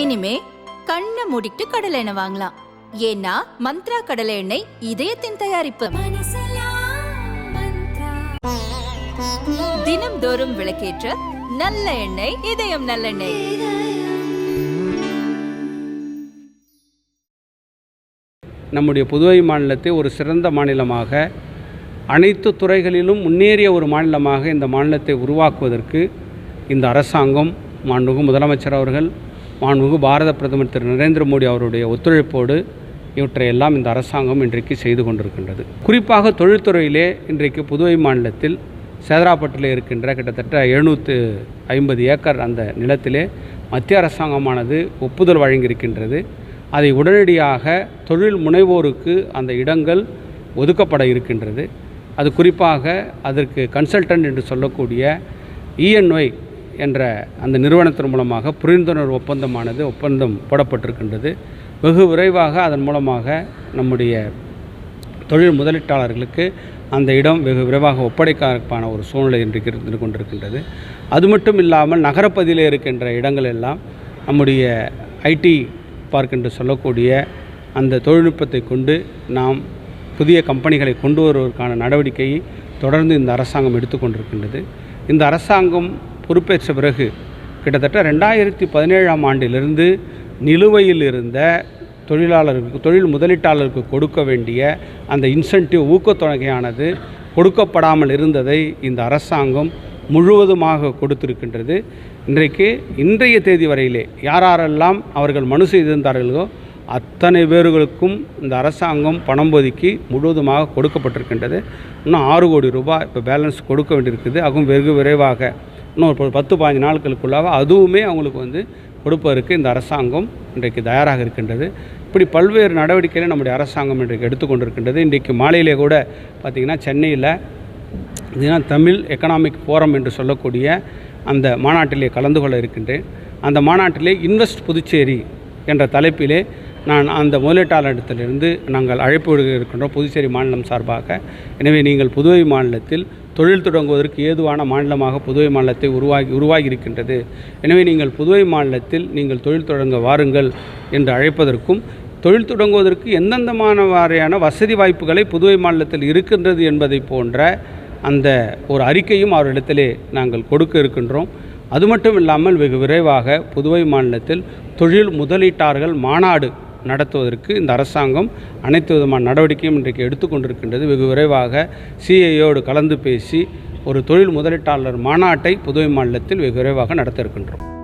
இனிமே கண்ணை மூடிட்டு கடலை எண்ணெய் வாங்கலாம். ஏன்னா மந்த்ரா கடலை எண்ணெய் இதயத்தின் தயாரிப்பு. தினம்தோறும் விளக்கேற்ற நல்ல எண்ணெய் இதயம் நல்லெண்ணெய் நம்முடைய புதுவை மாநிலத்தை ஒரு சிறந்த மாநிலமாக அனைத்து துறைகளிலும் முன்னேறிய ஒரு மாநிலமாக இந்த மாநிலத்தை உருவாக்குவதற்கு இந்த அரசாங்கம் மாண்புமிகு முதலமைச்சர் அவர்கள் மாண்புமிகு பாரத பிரதமர் திரு நரேந்திர மோடி அவருடைய ஒத்துழைப்போடு இவற்றையெல்லாம் இந்த அரசாங்கம் இன்றைக்கு செய்து கொண்டிருக்கின்றது. குறிப்பாக தொழில்துறையிலே இன்றைக்கு புதுவை மாநிலத்தில் சேதராப்பட்டில் இருக்கின்ற கிட்டத்தட்ட எழுநூற்று ஐம்பது ஏக்கர் அந்த நிலத்திலே மத்திய அரசாங்கமானது ஒப்புதல் வழங்கியிருக்கின்றது. அதை உடனடியாக தொழில் முனைவோருக்கு அந்த இடங்கள் ஒதுக்கப்பட இருக்கின்றது. அது குறிப்பாக அதற்கு கன்சல்டன்ட் என்று சொல்லக்கூடிய இஎன்ஒய் என்ற அந்த நிறுவனத்தின் மூலமாக புரிந்துணர்வு ஒப்பந்தமானது ஒப்பந்தம் போடப்பட்டிருக்கின்றது. வெகு விரைவாக அதன் மூலமாக நம்முடைய தொழில் முதலீட்டாளர்களுக்கு அந்த இடம் வெகு விரைவாக ஒப்படைக்கான ஒரு சூழ்நிலை இன்றைக்கு இருந்து கொண்டிருக்கின்றது. அது மட்டும் இல்லாமல் நகரப்பகுதியில் இருக்கின்ற இடங்கள் எல்லாம் நம்முடைய ஐடி பார்க் என்று சொல்லக்கூடிய அந்த தொழில்நுட்பத்தை கொண்டு நாம் புதிய கம்பெனிகளை கொண்டு வருவதற்கான நடவடிக்கையை தொடர்ந்து இந்த அரசாங்கம் எடுத்துக்கொண்டிருக்கின்றது. இந்த அரசாங்கம் பொறுப்பேற்ற பிறகு கிட்டத்தட்ட ரெண்டாயிரத்தி பதினேழாம் ஆண்டிலிருந்து நிலுவையில் இருந்த தொழிலாளருக்கு தொழில் முதலீட்டாளருக்கு கொடுக்க வேண்டிய அந்த இன்சென்டிவ் ஊக்கத்தொகையானது கொடுக்கப்படாமல் இருந்ததை இந்த அரசாங்கம் முழுவதுமாக கொடுத்திருக்கின்றது. இன்றைக்கு இன்றைய தேதி வரையிலே யாரெல்லாம் அவர்கள் மனு செய்திருந்தார்களோ அத்தனை பேர்களுக்கும் இந்த அரசாங்கம் பணம் ஒதுக்கி முழுவதுமாக கொடுக்கப்பட்டிருக்கின்றது. இன்னும் ஆறு கோடி ரூபாய் இப்போ பேலன்ஸ் கொடுக்க வேண்டியிருக்குது. அதுவும் வெகு விரைவாக இன்னும் ஒரு பத்து பதினஞ்சு நாட்களுக்குள்ளாக அதுவுமே அவங்களுக்கு வந்து கொடுப்பதற்கு இந்த அரசாங்கம் இன்றைக்கு தயாராக இருக்கின்றது. இப்படி பல்வேறு நடவடிக்கைகளை நம்முடைய அரசாங்கம் இன்றைக்கு எடுத்துக்கொண்டிருக்கின்றது இன்றைக்கு மாலையிலே கூட பார்த்திங்கன்னா சென்னையில் இதுனா தமிழ் எக்கனாமிக் ஃபோரம் என்று சொல்லக்கூடிய அந்த மாநாட்டிலே கலந்து கொள்ள இருக்கின்றேன். அந்த மாநாட்டிலே இன்வெஸ்ட் புதுச்சேரி என்ற தலைப்பிலே நான் அந்த முதலீட்டாளரிடத்திலிருந்து நாங்கள் அழைப்பு விடுக்க இருக்கின்றோம் புதுச்சேரி மாநிலம் சார்பாக. எனவே நீங்கள் புதுவை மாநிலத்தில் தொழில் தொடங்குவதற்கு ஏதுவான மாநிலமாக புதுவை மாநிலத்தை உருவாகி உருவாகி இருக்கின்றது எனவே நீங்கள் புதுவை மாநிலத்தில் நீங்கள் தொழில் தொடங்க வாருங்கள் என்று அழைப்பதற்கும் தொழில் தொடங்குவதற்கு எந்தெந்த வாரியான வசதி வாய்ப்புகளை புதுவை மாநிலத்தில் இருக்கின்றது என்பதை போன்ற அந்த ஒரு அறிக்கையும் அவரிடத்திலே நாங்கள் கொடுக்க இருக்கின்றோம். அது மட்டும் இல்லாமல் வெகு விரைவாக புதுவை மாநிலத்தில் தொழில் முதலீட்டாளர்கள் மாநாடு நடத்துவதற்கு இந்த அரசாங்கம் அனைத்து விதமான நடவடிக்கையும் இன்றைக்கு எடுத்துக்கொண்டிருக்கின்றது. வெகு விரைவாக சிஐயோடு கலந்து பேசி ஒரு தொழில் முதலீட்டாளர் மாநாட்டை புதுவை மாநிலத்தில் வெகு விரைவாக நடத்த இருக்கின்றோம்.